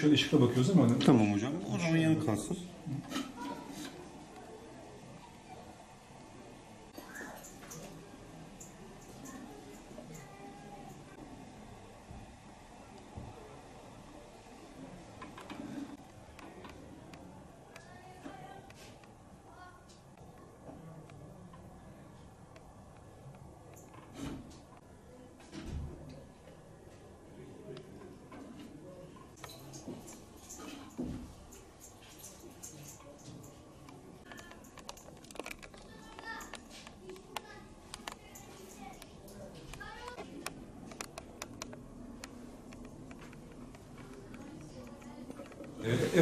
Şöyle ışıkla bakıyoruz ama hani Tamam hocam. O zaman yanı kalsın.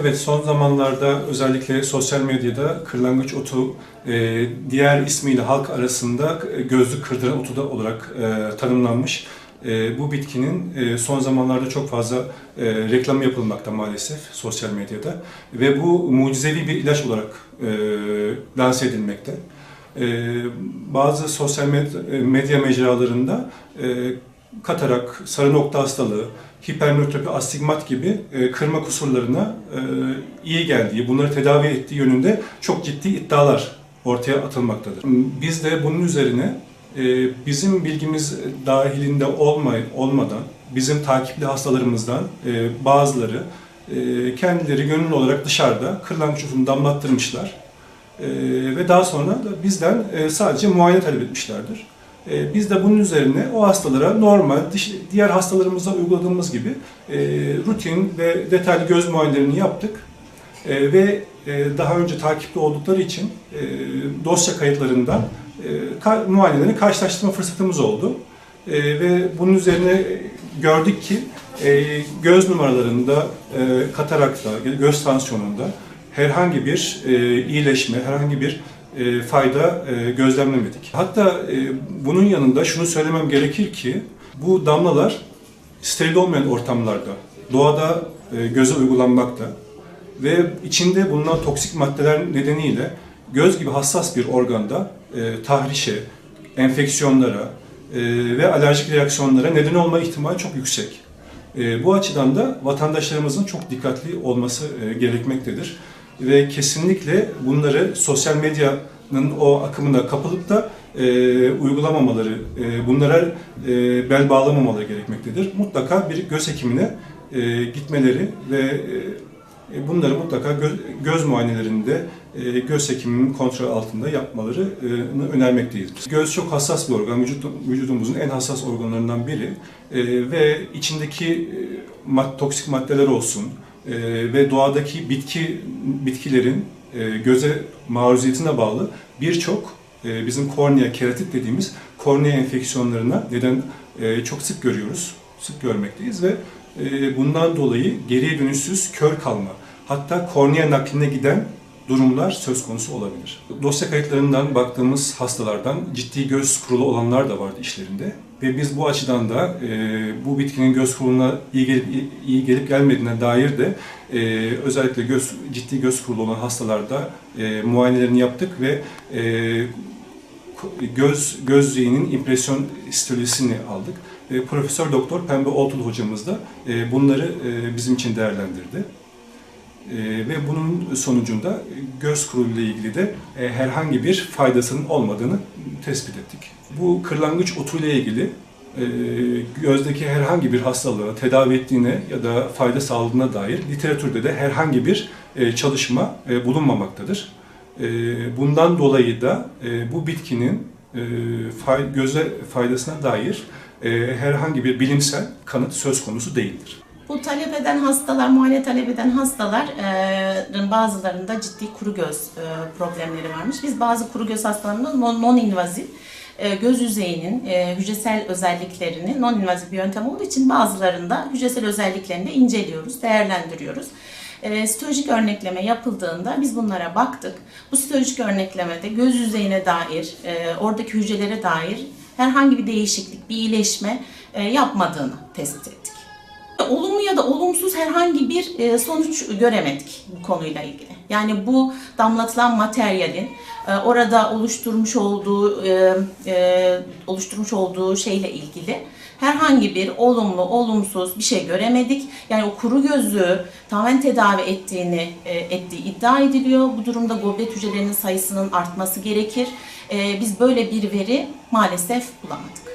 Evet, son zamanlarda özellikle sosyal medyada kırlangıç otu e, diğer ismiyle halk arasında e, gözlük kırdıran otu da olarak e, tanımlanmış. E, bu bitkinin e, son zamanlarda çok fazla e, reklamı yapılmakta maalesef sosyal medyada ve bu mucizevi bir ilaç olarak e, lanse edilmekte. E, bazı sosyal med- medya mecralarında e, katarak, sarı nokta hastalığı, hipermetropi, astigmat gibi e, kırma kusurlarına e, iyi geldiği, bunları tedavi ettiği yönünde çok ciddi iddialar ortaya atılmaktadır. Biz de bunun üzerine e, bizim bilgimiz dahilinde olmay olmadan bizim takipli hastalarımızdan bazıları kendileri gönüllü olarak dışarıda kırlangıç otunu damlattırmışlar. Ve daha sonra da bizden sadece muayene talep etmişlerdir. E, Biz de bunun üzerine o hastalara normal diğer hastalarımıza uyguladığımız gibi e, rutin ve detaylı göz muayenelerini yaptık. E, Ve e, daha önce takipte oldukları için dosya kayıtlarından ka- muayenelerini karşılaştırma fırsatımız oldu. Ve bunun üzerine gördük ki göz numaralarında, katarakta, göz tansiyonunda herhangi bir iyileşme, herhangi bir e, fayda e, gözlemlemedik. Hatta e, bunun yanında şunu söylemem gerekir ki bu damlalar steril olmayan ortamlarda, doğada göze uygulanmakta ve içinde bulunan toksik maddeler nedeniyle göz gibi hassas bir organda tahrişe, enfeksiyonlara ve alerjik reaksiyonlara neden olma ihtimali çok yüksek. Bu açıdan da vatandaşlarımızın çok dikkatli olması gerekmektedir. Ve kesinlikle bunları sosyal medyanın o akımına kapılıp da e, uygulamamaları, e, bunlara e, bel bağlamamaları gerekmektedir. Mutlaka bir göz hekimine e, gitmeleri ve e, bunları mutlaka göz, göz muayenelerinde e, göz hekiminin kontrol altında yapmalarını önermekteyiz. Göz çok hassas bir organ, vücut, vücudumuzun en hassas organlarından biri E, ve içindeki e, mad- toksik maddeler olsun e, ve doğadaki bitki bitkilerin e, göze maruziyetine bağlı birçok e, bizim kornea, keratit dediğimiz kornea enfeksiyonlarına neden e, çok sık görüyoruz, sık görmekteyiz ve e, bundan dolayı geriye dönüşsüz kör kalma, hatta kornea nakline giden durumlar söz konusu olabilir. Dosya kayıtlarından baktığımız hastalardan ciddi göz kurulu olanlar da vardı işlerinde ve biz bu açıdan da e, bu bitkinin göz kuruluğuna iyi gelip iyi gelip gelmediğine dair de e, özellikle göz ciddi göz kurulu olan hastalarda e, muayenelerini yaptık ve e, göz gözlüğünün impresyon histolojisini aldık. E, Profesör Doktor Pembe Oltul hocamız da e, bunları e, bizim için değerlendirdi. E, ve bunun sonucunda göz kurulu ile ilgili de e, herhangi bir faydasının olmadığını tespit ettik. Bu kırlangıç otu ile ilgili e, gözdeki herhangi bir hastalığı tedavi ettiğine ya da fayda sağladığına dair literatürde de herhangi bir e, çalışma bulunmamaktadır. Bundan dolayı da bu bitkinin göze faydasına dair herhangi bir bilimsel kanıt söz konusu değildir. Bu talep eden hastalar, muayene talep eden hastaların bazılarında ciddi kuru göz e, problemleri varmış. Biz bazı kuru göz hastalarında non- non-invazif e, göz yüzeyinin e, hücresel özelliklerini non-invazif bir yöntem olduğu için bazılarında hücresel özelliklerini de inceliyoruz, değerlendiriyoruz. E, Sitolojik örnekleme yapıldığında biz bunlara baktık. Bu sitolojik örneklemede göz yüzeyine dair, e, oradaki hücrelere dair herhangi bir değişiklik, bir iyileşme e, yapmadığını tespit ettik. Olumlu ya da olumsuz herhangi bir e, sonuç göremedik bu konuyla ilgili. Yani bu damlatılan materyalin e, orada oluşturmuş olduğu e, oluşturmuş olduğu şeyle ilgili herhangi bir olumlu, olumsuz bir şey göremedik. Yani o kuru gözü tamamen tedavi ettiğini ettiği iddia ediliyor. Bu durumda goblet hücrelerinin sayısının artması gerekir. Biz böyle bir veri maalesef bulamadık.